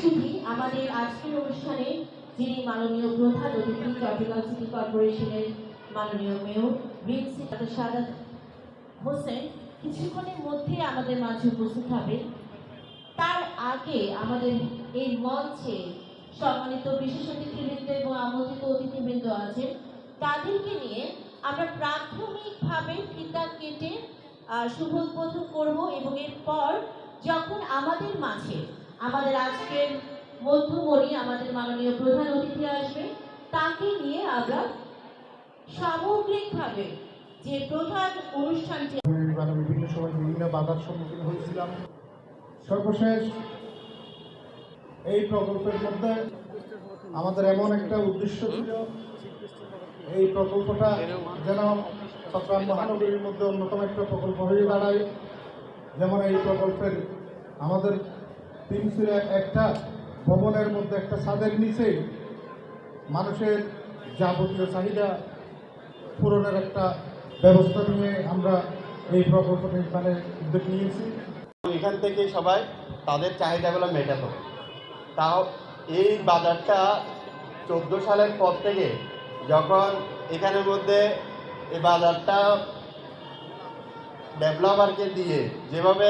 শুনি আমাদের আজকের অনুষ্ঠানে যিনি মাননীয় প্রধান অতিথি চট্টগ্রাম সিটি কর্পোরেশনের মাননীয় মেয়র রিমসি সাদাত হোসেন কিছুক্ষণের মধ্যে আমাদের মাঝে উপস্থিত হবেন তার আগে আমাদের এই মঞ্চে সম্মানিত বিশেষ অতিথিবৃন্দ এবং আমন্ত্রিত অতিথিবৃন্দ আছেন। তাদেরকে নিয়ে আমরা প্রাথমিকভাবে ফিতা কেটে শুভ উদ্বোধন করব এবং এরপর যখন আমাদের মাঝে আমাদের আজকের মধ্যমণি, আমাদের মাননীয় প্রধান অতিথি আসবে। তাকে নিয়ে আমরা সামগ্রিকভাবে যে প্রধান অনুষ্ঠানটি বিভিন্ন সময় বিভিন্ন বাধার সম্মুখীন হয়েছিলাম। সর্বশেষ এই প্রকল্পের মধ্যে আমাদের এমন একটা উদ্দেশ্য ছিল। এই প্রকল্পটা যেন চট্টগ্রাম মহানগরীর মধ্যে অন্যতম একটা প্রকল্প হয়ে দাঁড়ায়। যেমন এই প্রকল্পের আমাদের তিনশিরা একটা ভবনের মধ্যে একটা ছাদের নিচে মানুষের যাবতীয় চাহিদা পূরণের একটা ব্যবস্থা নিয়ে আমরা এই প্রকল্প নির্মাণের উদ্যোগ নিয়েছি। এখান থেকে সবাই তাদের চাহিদাগুলো মেটাতো তাও এই বাজারটা চোদ্দ সালের পর থেকে যখন এখানের মধ্যে এই বাজারটা ডেভেলপারকে দিয়ে যেভাবে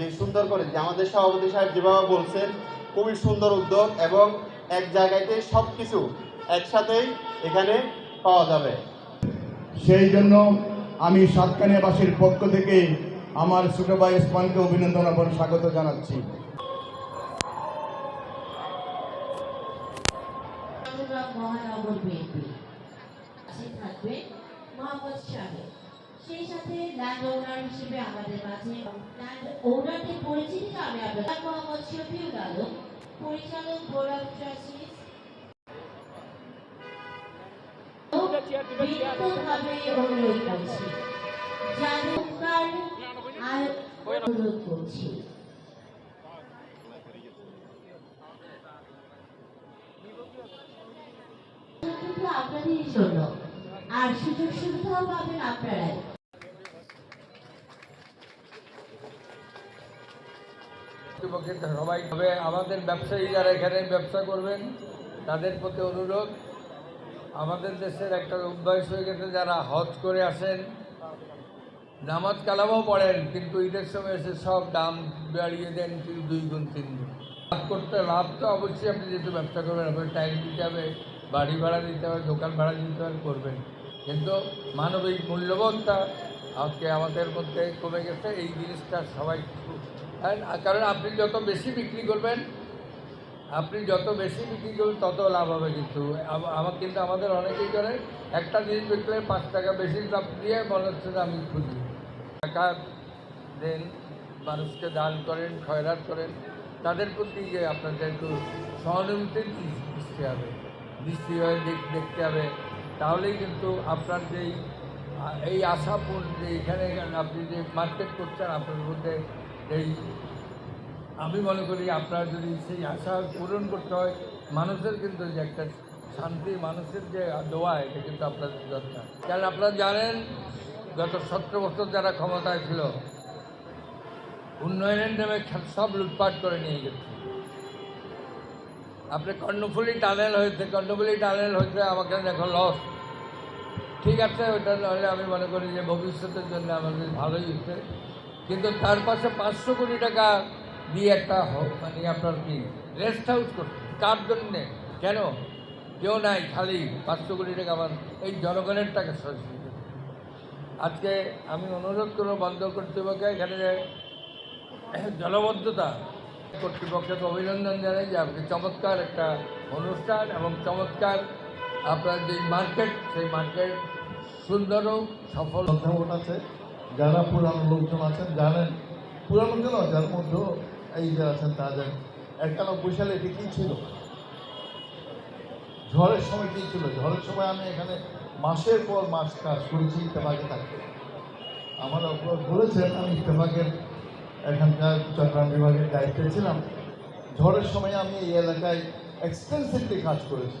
যে সুন্দর করে যে আমাদের সভাপতি সাহেব যেভাবে বলছেন খুবই সুন্দর উদ্যোগ এবং এক জায়গাতে সব কিছু একসাথেই এখানে পাওয়া যাবে। সেই জন্য আমি সাতকানিয়াবাসীর পক্ষ থেকে আমার ছোট ভাই ইসমানকে অভিনন্দন এবং স্বাগত জানাচ্ছি। মহানগর বিএনপি। থাকবে মোহাম্মদ শাহেদ সেই সাথে ল্যান্ড ওনার হিসেবে আমাদের মাঝে ল্যান্ড আমি আপনাদের মোহাম্মদ শফিউল আলম, পরিচালক শুধু জন্য আর সুযোগ সুবিধাও পাবেন আপনারাই। কর্তৃপক্ষের সবাই তবে আমাদের ব্যবসায়ী যারা এখানে ব্যবসা করবেন, তাদের প্রতি অনুরোধ। আমাদের দেশের একটা অভ্যাস হয়ে গেছে, যারা হজ করে আসেন, নামাজ কালামও পড়েন, কিন্তু ঈদের সময় এসে সব দাম বাড়িয়ে দেন তিন- দুই গুণ, তিন গুণ। লাভ করতে, লাভ তো অবশ্যই আপনি যেহেতু ব্যবসা করবেন, আপনার টাইম দিতে হবে, বাড়ি ভাড়া দিতে হবে, দোকান ভাড়া দিতে হবে, করবেন। কিন্তু মানবিক মূল্যবোধটা আজকে আমাদের মধ্যে কমে গেছে, এই জিনিসটা সবাই কারণ আপনি যত বেশি বিক্রি করবেন, আপনি যত বেশি বিক্রি করবেন, তত লাভ হবে কিন্তু। আমার কিন্তু আমাদের অনেকেই করে একটা জিনিস বিকলে পাঁচ টাকা বেশি দাম দিয়ে মনে হচ্ছে যে আমি খুঁজি। টাকা দেন, মানুষকে দান করেন, খয়রাত করেন, তাদের প্রতি যে আপনাদের একটু সহানুভূতির দৃষ্টি হবে, দৃষ্টি হয়ে দেখ- দেখতে হবে। তাহলেই কিন্তু আপনার যেই এই আশাপুর যে এখানে আপনি যে মার্কেট করছেন আপনার মধ্যে এই আমি মনে করি আপনার যদি সেই আশা পূরণ করতে হয়, মানুষের কিন্তু যে একটা শান্তি, মানুষের যে দোয়া, এটা কিন্তু আপনাদের দরকার। কারণ আপনারা জানেন, গত সতেরো বছর যারা ক্ষমতায় ছিল, উন্নয়নের নামে সব লুটপাট করে নিয়ে গেছে। আপনি কর্ণফুলি টানেল হয়েছে, কর্ণফুলি টানেল হয়েছে, আমাকে দেখো লস ঠিক আছে, ওটা নাহলে আমি মনে করি যে ভবিষ্যতের জন্য আমাদের ভালোই হচ্ছে। কিন্তু তার পাশে পাঁচশো কোটি টাকা দিয়ে একটা মানে আপনার কি রেস্ট হাউস করছে কার জন্যে? কেন? কেউ নাই, খালি পাঁচশো কোটি টাকা আমার এই জনগণের টাকা সরাসরি আজকে আমি অনুরোধ করব বন্ধ কর্তৃপক্ষকে এখানে জলবদ্ধতা কর্তৃপক্ষকে অভিনন্দন জানাই যে আপনি চমৎকার একটা অনুষ্ঠান এবং চমৎকার আপনার যে মার্কেট সেই মার্কেট সুন্দর হোক, সফল। আছে। যারা পুরানো লোকজন আছেন, জানেন। পুরানো কেন যার মধ্যেও এই যে আছেন তাদের একানব্বই সালে এটি কী ছিল? ঝড়ের সময় কী ছিল? ঝড়ের সময় আমি এখানে মাসের পর মাস কাজ করেছি, ইত্তেফাকে থাকতে আমার অপরাধ বলেছেন, আমি ইত্তেফাকের এখানকার চট্টগ্রাম বিভাগের দায়িত্বে ছিলাম। ঝড়ের সময় আমি এই এলাকায় এক্সটেন্সিভলি কাজ করেছি।